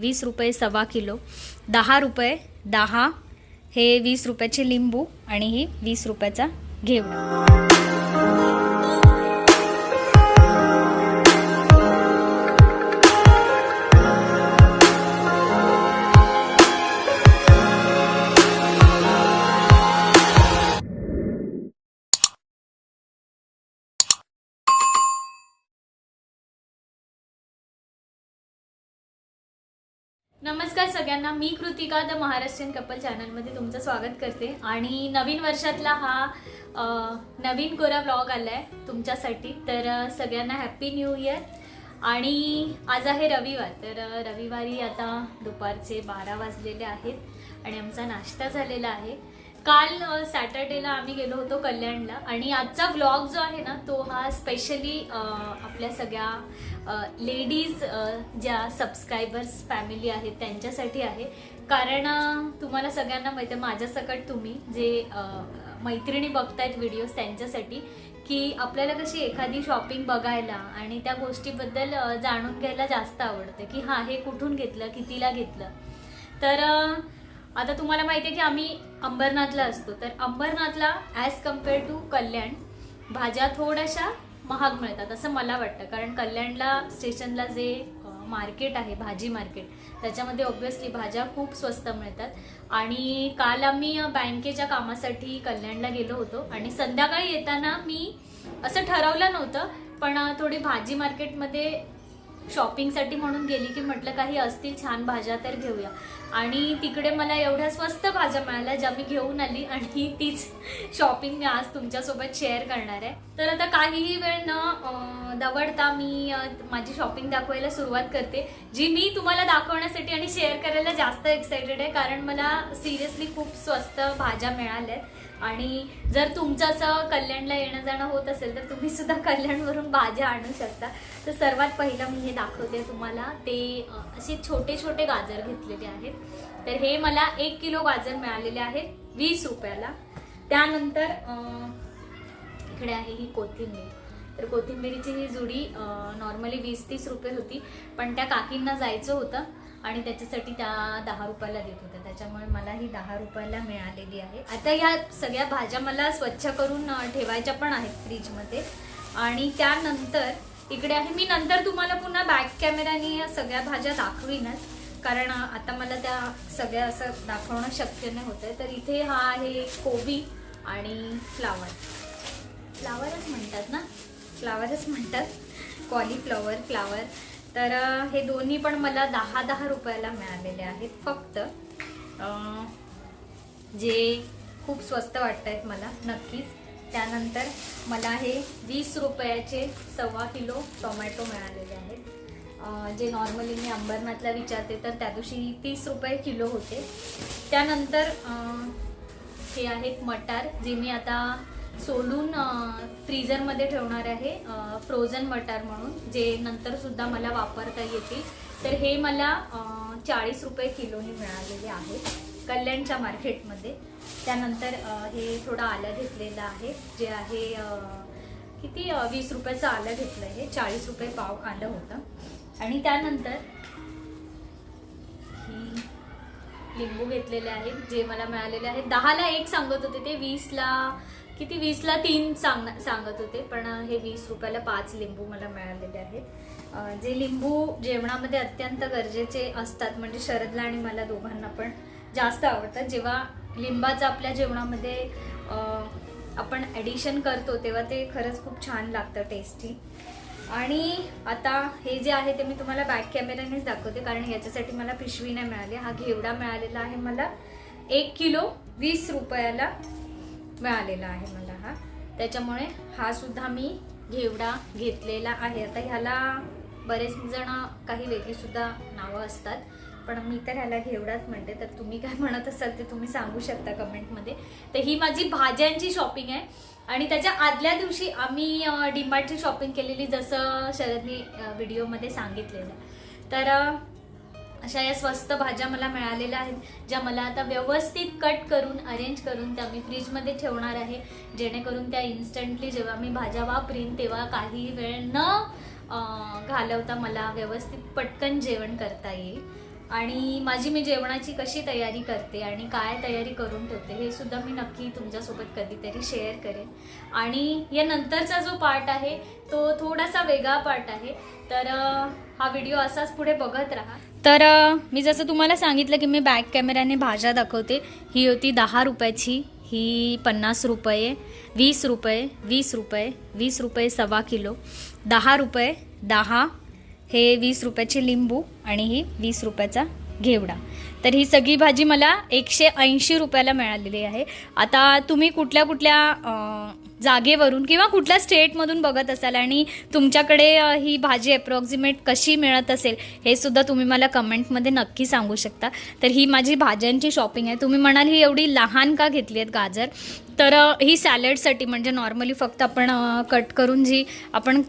वीस रुपये सव्वा किलो. दहा रुपये दहा हे वीस रुपयाचे लिंबू आणि ही वीस रुपयाचा घेवडा. नमस्कार सगळ्यांना मी कृतिका द महाराष्ट्रीयन कपल चॅनलमध्ये तुमचं स्वागत करते. आणि नवीन वर्षातला हा नवीन कोरा ब्लॉग आला आहे तुमच्यासाठी. तर सगळ्यांना हॅप्पी न्यू इयर आणि आज आहे रविवार तर रविवारी आता दुपारचे बारा वाजलेले आहेत आणि आमचा नाश्ता झालेला आहे. काल सॅटर्डेला आम्ही गेलो होतो कल्याणला आणि आजचा व्लॉग जो आहे ना तो हा स्पेशली आपल्या सगळ्या लेडीज ज्या सबस्क्रायबर्स फॅमिली आहेत त्यांच्यासाठी आहे. कारण तुम्हाला सगळ्यांना माहिती आहे माझ्यासकट तुम्ही जे मैत्रिणी बघतायत व्हिडिओज त्यांच्यासाठी की आपल्याला कशी एखादी शॉपिंग बघायला आणि त्या गोष्टीबद्दल जाणून घ्यायला जास्त आवडतं की हां हे कुठून घेतलं कितीला घेतलं. तर आता तुम्हाला माहिती आहे की आम्ही अंबरनाथला असतो. तर अंबरनाथला ॲज कंपेअर टू कल्याण भाज्या थोड्याशा महाग मिळतात असं मला वाटतं. कारण कल्याणला स्टेशनला जे मार्केट आहे भाजी मार्केट त्याच्यामध्ये ऑब्व्हियसली भाज्या खूप स्वस्त मिळतात. आणि काल आम्ही बँकेच्या कामासाठी कल्याणला गेलो होतो. आणि संध्याकाळी येताना मी असं ठरवलं नव्हतं पण थोडी भाजी मार्केटमध्ये शॉपिंगसाठी म्हणून गेली की म्हटलं काही असतील छान भाज्या तर घेऊया. आणि तिकडे मला एवढ्या स्वस्त भाज्या मिळाल्या ज्या मी घेऊन आली आणि तीच शॉपिंग मी आज तुमच्यासोबत शेअर करणार आहे. तर आता काहीही वेळ न दवडता मी माझी शॉपिंग दाखवायला सुरुवात करते जी मी तुम्हाला दाखवण्यासाठी आणि शेअर करायला जास्त एक्सायटेड आहे कारण मला सिरियसली खूप स्वस्त भाज्या मिळाल्या आहेत आणि जर तुमचं असं कल्याणला येणं जाणं होत असेल तर तुम्ही सुद्धा कल्याणवरून भाज्या आणू शकता. तर सर्वात पहिलं मी हे दाखवते तुम्हाला. ते असे छोटे छोटे गाजर घेतलेले आहेत. तर हे मला एक किलो गाजर मिळालेले आहेत वीस रुपयाला. त्यानंतर इकडे आहे ही कोथिंबीर. तर कोथिंबीरीची ही जुडी नॉर्मली वीस तीस रुपये होती पण त्या काकींना जायचं होतं. आणि त्याच्यासाठी त्या दहा रुपयाला देत होत्या. त्याच्यामुळे मला ही दहा रुपयाला मिळालेली आहे. आता या सगळ्या भाज्या मला स्वच्छ करून ठेवायच्या पण आहेत फ्रीजमध्ये. आणि त्यानंतर इकडे आहे. मी नंतर तुम्हाला पुन्हा बॅक कॅमेराने या सगळ्या भाज्या दाखवीनच. कारण आता मला त्या सगळ्या असं दाखवणं शक्य नाही होतं आहे तर इथे हा आहे कोबी आणि फ्लावर. फ्लावरच म्हणतात ना? फ्लावरच म्हणतात. कॉलीफ्लॉवर फ्लावर तर हे दोन्ही पण मला दहा दहा रुपयाला मिळालेले आहेत फक्त. जे खूप स्वस्त वाटत आहेत मला नक्कीच. त्यानंतर मला हे वीस रुपयाचे सव्वा किलो टोमॅटो मिळालेले आहेत. जे नॉर्मली मी अंबरनाथला विचारते तर त्या दिवशी तीस रुपये किलो होते. त्यानंतर हे आहेत मटार जे मी आता सोलून फ्रीझरमध्ये ठेवणार आहे फ्रोझन मटार म्हणून जे नंतर सुद्धा मला वापरता येतील. तर हे मला चाळीस रुपये किलोनी मिळालेले आहे कल्याणच्या मार्केटमध्ये. त्यानंतर हे थोडं आलं घेतलेलं आहे जे आहे किती वीस रुपयाचं आलं घेतलं आहे चाळीस रुपये पाव आलं होतं. आणि त्यानंतर ही लिंबू घेतलेले आहेत जे मला मिळालेले आहेत. दहाला एक सांगत होते ते वीसला किती वीसला तीन सांग सांगत होते पण हे वीस रुपयाला पाच लिंबू मला मिळालेले आहेत. जे लिंबू जेवणामध्ये अत्यंत गरजेचे असतात म्हणजे शरदला आणि मला दोघांना पण जास्त आवडतात. जेव्हा लिंबाचं आपल्या जेवणामध्ये आपण ॲडिशन करतो तेव्हा ते खरंच खूप छान लागतं टेस्टी आणि आता हे जे आहे ते मी तुम्हाला बॅक कॅमेऱ्यानेच दाखवते कारण याच्यासाठी मला पिशवी नाही मिळाली. हा घेवडा मिळालेला आहे मला एक किलो वीस रुपयाला. मिळालेला आहे मला हा. त्याच्यामुळे हा सुद्धा मी घेवडा घेतलेला आहे. आता ह्याला बरेच जण काही वेगळीसुद्धा नावं असतात पण मी तर ह्याला घेवडाच म्हणते. तर तुम्ही काय म्हणत असाल ते तुम्ही सांगू शकता कमेंटमध्ये. तर ही माझी भाज्यांची शॉपिंग आहे आणि त्याच्या आदल्या दिवशी आम्ही डिमार्टची शॉपिंग केलेली जसं शरदने व्हिडिओमध्ये सांगितलेलं. तर अशा या स्वस्त भाज्या मला मिळालेल्या आहेत ज्या मला आता व्यवस्थित कट करून अरेंज करून त्या मी फ्रीजमध्ये ठेवणार आहे. जेणेकरून त्या इन्स्टंटली जेव्हा मी भाज्या वापरीन तेव्हा काही वेळ न घालवता मला व्यवस्थित पटकन जेवण करता येईल. आणि माझी मी जेवणाची कशी तयारी करते आणि काय तयारी करून ठेवते हे सुद्धा मी नक्की तुमच्यासोबत कधीतरी शेअर करेन. आणि या नंतरचा जो पार्ट आहे तो थोडासा वेगळा पार्ट आहे. तर हा व्हिडिओ असाच पुढे बघत राहा. तर मी जसं तुम्हाला सांगितलं की मी बॅक कॅमेऱ्याने भाज्या दाखवते. ही होती दहा रुपयाची. ही पन्नास रुपये वीस रुपये वीस रुपये वीस रुपये सव्वा किलो. दहा रुपये दहा हे वीस रुपयाचे लिंबू आणि ही वीस रुपयाचा घेवडा. तर ही सगळी भाजी मला एकशे ऐंशी रुपयाला मिळालेली आहे. आता तुम्ही कुठल्या कुठल्या जागेवरून किंवा कुठल्या स्टेटमधून बघत असाल आणि तुमच्याकडे ही भाजी अप्रॉक्झिमेट कशी मिळत असेल हे सुद्धा तुम्ही मला कमेंटमध्ये नक्की सांगू शकता. तर ही माझी भाज्यांची शॉपिंग आहे. तुम्ही म्हणाल ही एवढी लहान का घेतली आहेत गाजर? तर ही सॅलडसाठी म्हणजे नॉर्मली फक्त आपण कट करून जी आपण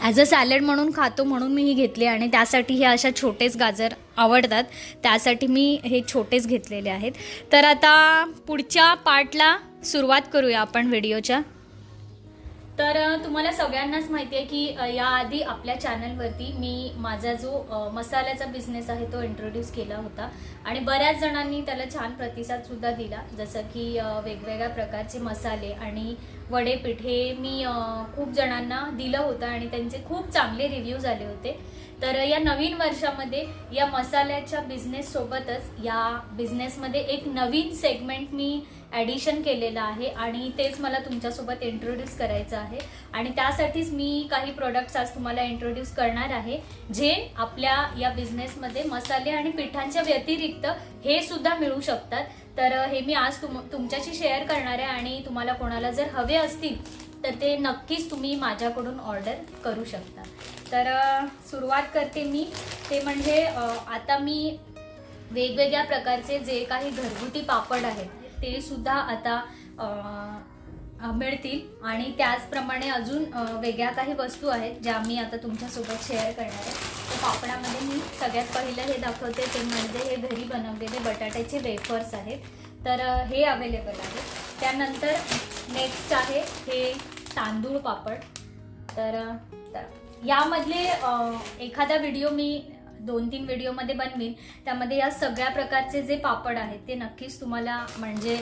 ॲज अ सॅलड म्हणून खातो म्हणून मी ही घेतली आणि त्यासाठी हे अशा छोटेच गाजर आवडतात. त्यासाठी मी हे छोटेच घेतलेले आहेत. तर आता पुढच्या पार्टला सुरुवात करूया आपण व्हिडिओच्या. तर तुम्हाला सगळ्यांनाच माहिती आहे की याआधी आपल्या चॅनलवरती मी माझा जो मसाल्याचा बिझनेस आहे तो इंट्रोड्यूस केला होता. आणि बऱ्याच जणांनी त्याला छान प्रतिसादसुद्धा दिला. जसं की वेगवेगळ्या प्रकारचे मसाले आणि वडेपीठ हे मी खूप जणांना दिलं होतं आणि त्यांचे खूप चांगले रिव्ह्यूज आले होते. तर या नवीन वर्षामध्ये या मसाल्याच्या बिझनेससोबतच या बिझनेसमध्ये एक नवीन सेगमेंट मी ॲडिशन केलेलं आहे आणि तेच मला तुमच्यासोबत इंट्रोड्यूस करायचं आहे. आणि त्यासाठीच मी काही प्रोडक्ट्स आज तुम्हाला इंट्रोड्यूस करणार आहे जे आपल्या या बिझनेसमध्ये मसाले आणि पिठांच्या व्यतिरिक्त हे सुद्धा मिळू शकतात. तर हे मी आज तुम तुमच्याशी शेअर करणार आहे आणि तुम्हाला कोणाला जर हवे असतील तर ते नक्कीच तुम्ही माझ्याकडून ऑर्डर करू शकता. तर सुरुवात करते मी. ते म्हणजे आता मी वेगवेगळ्या प्रकारचे जे काही घरगुती पापड आहेत ते सुद्धा आता मिळतील. आणि त्याचप्रमाणे अजून वेगळ्या काही वस्तू आहेत ज्या मी आता तुमच्यासोबत शेअर करणार आहे. पापडामध्ये मी सगळ्यात पहिलं हे दाखवते ते म्हणजे हे घरी बनवलेले बटाट्याचे वेफर्स आहेत. तर हे अवेलेबल आहे. त्यानंतर नेक्स्ट आहे हे तांदूळ पापड. तर यामधले एखादा व्हिडिओ मी दोन तीन व्हिडिओमध्ये बनवीन. त्यामध्ये या सगळ्या प्रकारचे जे पापड आहेत ते नक्कीच तुम्हाला म्हणजे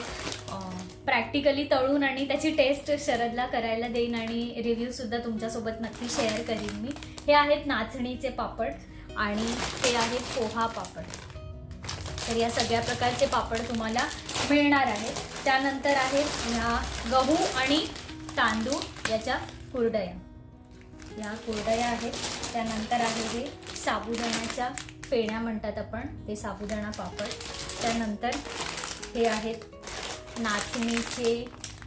प्रॅक्टिकली तळून आणि त्याची टेस्ट शरदला करायला देईन आणि रिव्ह्यूसुद्धा तुमच्यासोबत नक्की शेअर करीन मी. हे आहेत नाचणीचे पापड आणि हे आहेत पोहा पापड. तर या सगळ्या प्रकारचे पापड तुम्हाला मिळणार आहेत. त्यानंतर आहेत ह्या गहू आणि तांदूळ याच्या कुरडया. या कुरडया आहेत. त्यानंतर आहे हे साबुदाण्याच्या फेण्या म्हणतात आपण ते साबुदाणा पापड. त्यानंतर हे आहेत नाचणीचे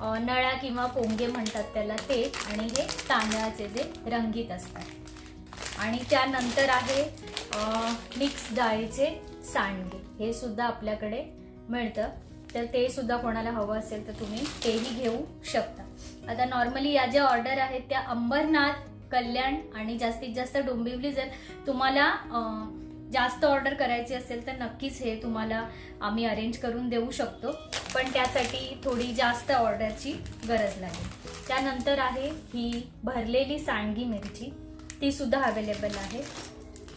नळ्या किंवा पोंगे म्हणतात त्याला ते आणि हे तांदळाचे जे रंगीत असतात. आणि त्यानंतर आहे मिक्स डाळीचे सांडगे. हे सुद्धा आपल्याकडे मिळतं. तर ते सुद्धा कोणाला हवं असेल तर तुम्ही तेही घेऊ शकता. आता नॉर्मली या ज्या ऑर्डर आहेत त्या अंबरनाथ कल्याण आणि जास्तीत जास्त डोंबिवली जर तुम्हाला जास्त ऑर्डर करायची असेल तर नक्कीच हे तुम्हाला आम्ही अरेंज करून देऊ शकतो. पण त्यासाठी थोडी जास्त ऑर्डरची गरज लागेल. त्यानंतर आहे ही भरलेली सांडगी मिरची. ती सुद्धा अवेलेबल आहे.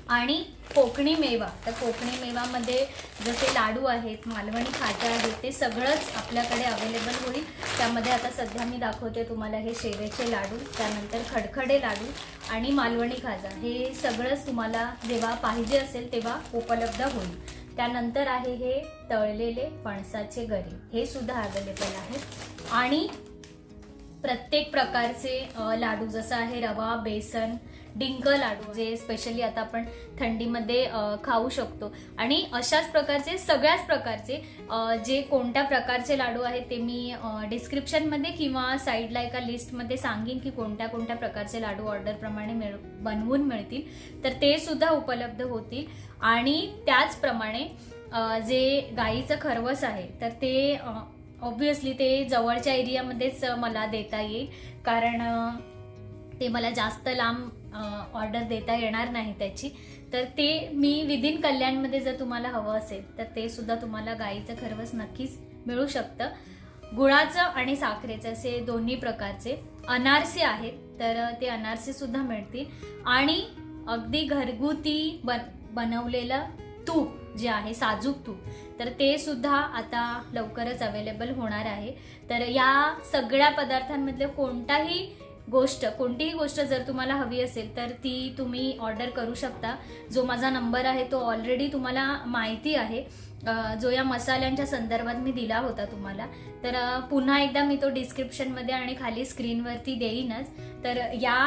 आणि कोकणी मेवा. तर कोकणी मेवामध्ये जसे लाडू आहेत मालवणी खाजा आहेत ते सगळंच आपल्याकडे अवेलेबल होईल. त्यामध्ये आता सध्या मी दाखवते तुम्हाला हे शेवेचे लाडू त्यानंतर खडखडे लाडू आणि मालवणी खाजा. हे सगळंच तुम्हाला जेव्हा पाहिजे असेल तेव्हा उपलब्ध होईल. त्यानंतर आहे हे तळलेले फणसाचे गरे. हे सुद्धा अवेलेबल आहे आणि प्रत्येक प्रकारचे लाडू जसं आहे रवा बेसन डिंक लाडू जे स्पेशली आता आपण थंडीमध्ये खाऊ शकतो. आणि अशाच प्रकारचे सगळ्याच प्रकारचे जे कोणत्या प्रकारचे लाडू आहेत ते मी डिस्क्रिप्शनमध्ये किंवा साईडला एका लिस्टमध्ये सांगेन की कोणत्या कोणत्या प्रकारचे लाडू ऑर्डरप्रमाणे मिळ बनवून मिळतील. तर ते सुद्धा उपलब्ध होतील. आणि त्याचप्रमाणे जे गाईचं खरवस आहे तर ते ऑब्व्हियसली ते जवळच्या एरियामध्येच मला देता येईल. कारण ते मला जास्त लांब ऑर्डर देता येणार नाही त्याची. तर ते मी विदिन कल्याणमध्ये जर तुम्हाला हवं असेल तर ते सुद्धा तुम्हाला गाईचं खरवस नक्कीच मिळू शकतं. गुळाचं आणि साखरेचं असे दोन्ही प्रकारचे. अनारसे आहेत तर ते अनारसे सुद्धा मिळतील. आणि अगदी घरगुती बन बनवलेलं तूप जे आहे साजूक तूप तर ते सुद्धा आता लवकरच अवेलेबल होणार आहे. तर या सगळ्या पदार्थांमधले कोणताही गोष्ट कोणतीही गोष्ट जर तुम्हाला हवी असेल तर ती तुम्ही ऑर्डर करू शकता. जो माझा नंबर आहे तो ऑलरेडी तुम्हाला माहिती आहे. जो या मसाल्यांच्या संदर्भात मी दिला होता तुम्हाला. तर पुन्हा एकदा मी तो डिस्क्रिप्शनमध्ये आणि खाली स्क्रीनवरती देईनच. तर या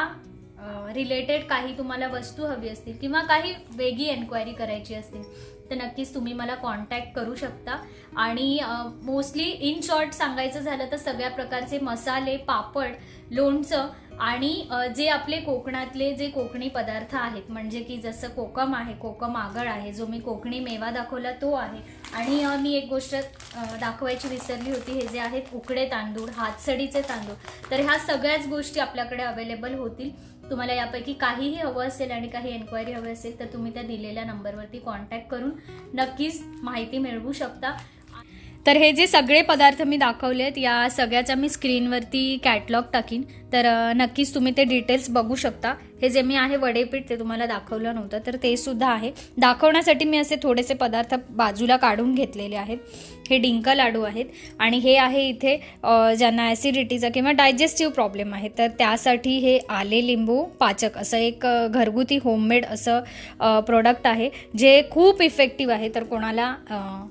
रिलेटेड काही तुम्हाला वस्तू हवी असतील किंवा काही वेगळी एन्क्वायरी करायची असतील तर नक्कीच तुम्ही मला कॉन्टॅक्ट करू शकता. आणि मोस्टली इन शॉर्ट सांगायचं झालं तर सगळ्या प्रकारचे मसाले पापड लोणचं आणि जे आपले कोकणातले जे कोकणी पदार्थ आहेत म्हणजे की जसं कोकम आहे कोकम आगळ आहे जो मी कोकणी मेवा दाखवला तो आहे. आणि मी एक गोष्ट दाखवायची विसरली होती हे जे आहेत उकडे तांदूळ हातसडीचे तांदूळ तर ह्या सगळ्याच गोष्टी आपल्याकडे अवेलेबल होतील. तुम्हाला यापैकी काहीही हवं असेल आणि काही एन्क्वायरी हवी असेल तर तुम्ही त्या दिलेल्या नंबरवरती कॉन्टॅक्ट करून नक्कीच माहिती मिळवू शकता. तर हे जे सगळे पदार्थ मी दाखवलेत या सगळ्याचा मी स्क्रीनवरती कॅटलॉग टाकीन. तर नक्कीच तुम्ही ते डिटेल्स बघू शकता. हे जे मी आहे वडेपीठ ते तुम्हाला दाखवलं नव्हतं तर ते सुद्धा आहे. दाखवण्यासाठी मी असे थोडेसे पदार्थ बाजूला काढून घेतलेले आहेत. हे डिंक लाडू आहेत आणि हे आहे इथे ज्यांना ॲसिडिटीचा किंवा डायजेस्टिव्ह प्रॉब्लेम आहे तर त्यासाठी हे आले लिंबू पाचक असं एक घरगुती होममेड असं प्रोडक्ट आहे जे खूप इफेक्टिव्ह आहे. तर कोणाला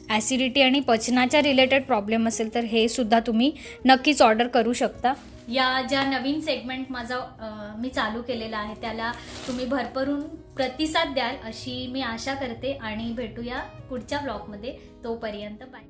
ॲसिडिटी आणि पचनाच्या रिलेटेड प्रॉब्लेम असेल तर हे सुद्धा तुम्ही नक्कीच ऑर्डर करू शकता. या ज्या नवीन सेगमेंट माझा मी चालू केलेला आहे त्याला तुम्ही भरपरून प्रतिसाद द्याल अशी मी आशा करते आणि भेटूया पुढच्या ब्लॉगमध्ये तोपर्यंत बाय